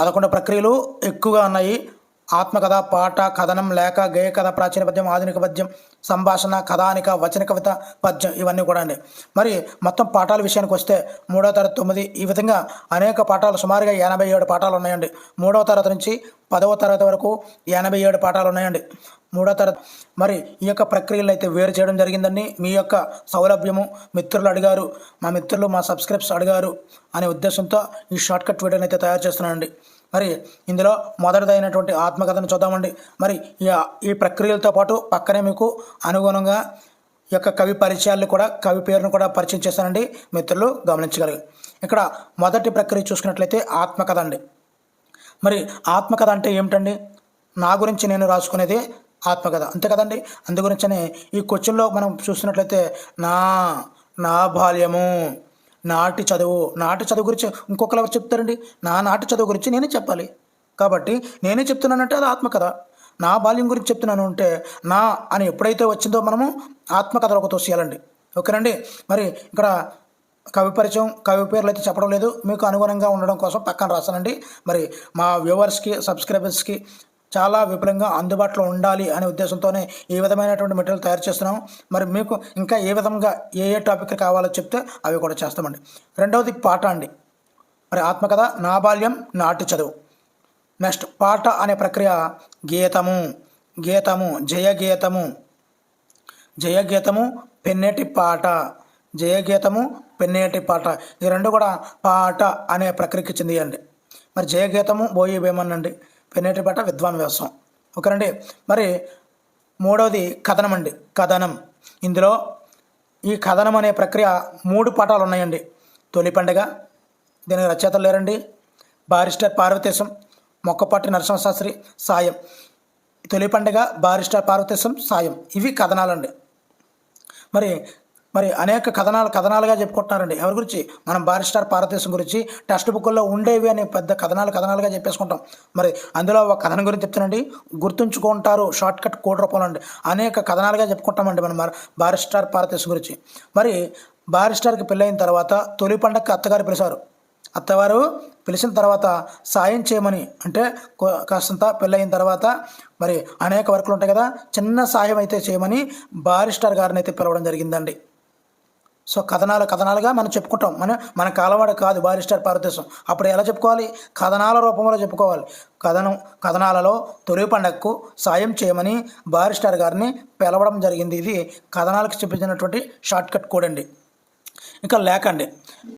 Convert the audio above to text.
పదకొండు ప్రక్రియలు ఎక్కువగా ఉన్నాయి. ఆత్మకథ పాట కథనం లేఖ గేయ కథ ప్రాచీన పద్యం ఆధునిక పద్యం సంభాషణ కథానిక వచన కవిత పద్యం ఇవన్నీ కూడా అండి. మరి మొత్తం పాఠాల విషయానికి వస్తే మూడో తరగతి తొమ్మిది ఈ విధంగా అనేక పాఠాలు సుమారుగా ఎనభై ఏడు పాఠాలు ఉన్నాయండి. మూడవ తరగతి నుంచి పదవ తరగతి వరకు ఎనభై ఏడు పాఠాలు ఉన్నాయండి. మూడో తరగతి మరి ఈ యొక్క ప్రక్రియలు అయితే వేరు చేయడం జరిగిందండి. మీ యొక్క సౌలభ్యము మిత్రులు అడిగారు మా మిత్రులు మా సబ్స్క్రిప్స్ అడిగారు అనే ఉద్దేశంతో ఈ షార్ట్కట్ వీడియోని అయితే తయారు చేస్తున్నానండి. మరి ఇందులో మొదటిదైనటువంటి ఆత్మకథను చూద్దామండి. మరి ఈ ఈ ప్రక్రియలతో పాటు పక్కనే మీకు అనుగుణంగా యొక్క కవి పరిచయాలు కూడా కవి పేరును కూడా పరిచయం చేశానండి. మిత్రులు గమనించగలరు. ఇక్కడ మొదటి ప్రక్రియ చూసుకున్నట్లయితే ఆత్మకథ అండి. మరి ఆత్మకథ అంటే ఏమిటండి? నా గురించి నేను రాసుకునేది ఆత్మకథ. అంతే కదండి? అందు గురించనే ఈ క్వశ్చన్లో మనం చూస్తున్నట్లయితే నా నా బాల్యము నాటి చదువు నాటి చదువు గురించి ఇంకొకరు ఎవరు చెప్తారండి? నా నాటి చదువు గురించి నేనే చెప్పాలి. కాబట్టి నేనే చెప్తున్నానంటే అది ఆత్మకథ. నా బాల్యం గురించి చెప్తున్నాను అంటే నా అని ఎప్పుడైతే వచ్చిందో మనము ఆత్మకథలోకి తోసేయాలండి. ఓకేనండి? మరి ఇక్కడ కవి పరిచయం కవి పేర్లు అయితే చెప్పడం లేదు. మీకు అనుగుణంగా ఉండడం కోసం పక్కన రాశానండి. మరి మా వ్యూవర్స్కి సబ్స్క్రైబర్స్కి చాలా విపులంగా అందుబాటులో ఉండాలి అనే ఉద్దేశంతోనే ఈ విధమైనటువంటి మెటీరియల్ తయారు చేస్తున్నాం. మరి మీకు ఇంకా ఏ విధంగా ఏ ఏ టాపిక్ కావాలో చెప్తే అవి కూడా చేస్తామండి. రెండవది పాట అండి. మరి ఆత్మకథ నా బాల్యం నాటి చదువు. నెక్స్ట్ పాట అనే ప్రక్రియ గీతము గీతము జయగీతము జయగీతము పెన్నేటి పాట జయగీతము పెన్నేటి పాట. ఈ రెండు కూడా పాట అనే ప్రక్రియకి చెందియండి. మరి జయగీతము బోయి భీమన్ అండి పాట విద్వాన్ వ్యవసాయం ఓకేనండి మరి మూడవది కథనం అండి. కథనం. ఇందులో ఈ కథనం అనే ప్రక్రియ మూడు పాఠాలు ఉన్నాయండి. తొలి పండుగ దీనికి రచయితలు లేరండి. బారిస్టర్ పార్వతీశం మొక్కపాటి నరసింహశాస్త్రి సాయం. తొలి పండుగ బారిస్టర్ పార్వతీశం సాయం. ఇవి కథనాలండి. మరి మరి అనేక కథనాలు కథనాలుగా చెప్పుకుంటున్నారండి. ఎవరి గురించి? మనం బారిస్టార్ భారతదేశం గురించి టెక్స్ట్ బుక్లో ఉండేవి అనే పెద్ద కథనాలు కథనాలుగా చెప్పేసుకుంటాం. మరి అందులో ఒక కథనం గురించి చెప్తానండి. గుర్తుంచుకుంటారు షార్ట్ కట్ కోడ్ రూపంలో అండి అనేక కథనాలుగా చెప్పుకుంటామండి మనం బారిస్టార్ భారతదేశం గురించి. మరి బారిస్టార్కి పెళ్ళైన తర్వాత తొలి పండగకి అత్తగారు పిలిచారు. అత్తవారు పిలిచిన తర్వాత సాయం చేయమని అంటే కాస్తంత పెళ్ళయిన తర్వాత మరి అనేక వర్కులు ఉంటాయి కదా చిన్న సాయం అయితే చేయమని బారిస్టర్ గారిని అయితే పిలవడం జరిగిందండి. సో కథనాలు కథనాలుగా మనం చెప్పుకుంటాం. మన మన కాలవాడ కాదు బారిస్టర్ భారతదేశం అప్పుడు ఎలా చెప్పుకోవాలి? కథనాల రూపంలో చెప్పుకోవాలి. కథనం కథనాలలో తొలి పండగకు సాయం చేయమని బారిస్టర్ గారిని పిలవడం జరిగింది. ఇది కథనాలకు చెప్పించినటువంటి షార్ట్ కట్ కోడ్ అండి. ఇంకా లేకండి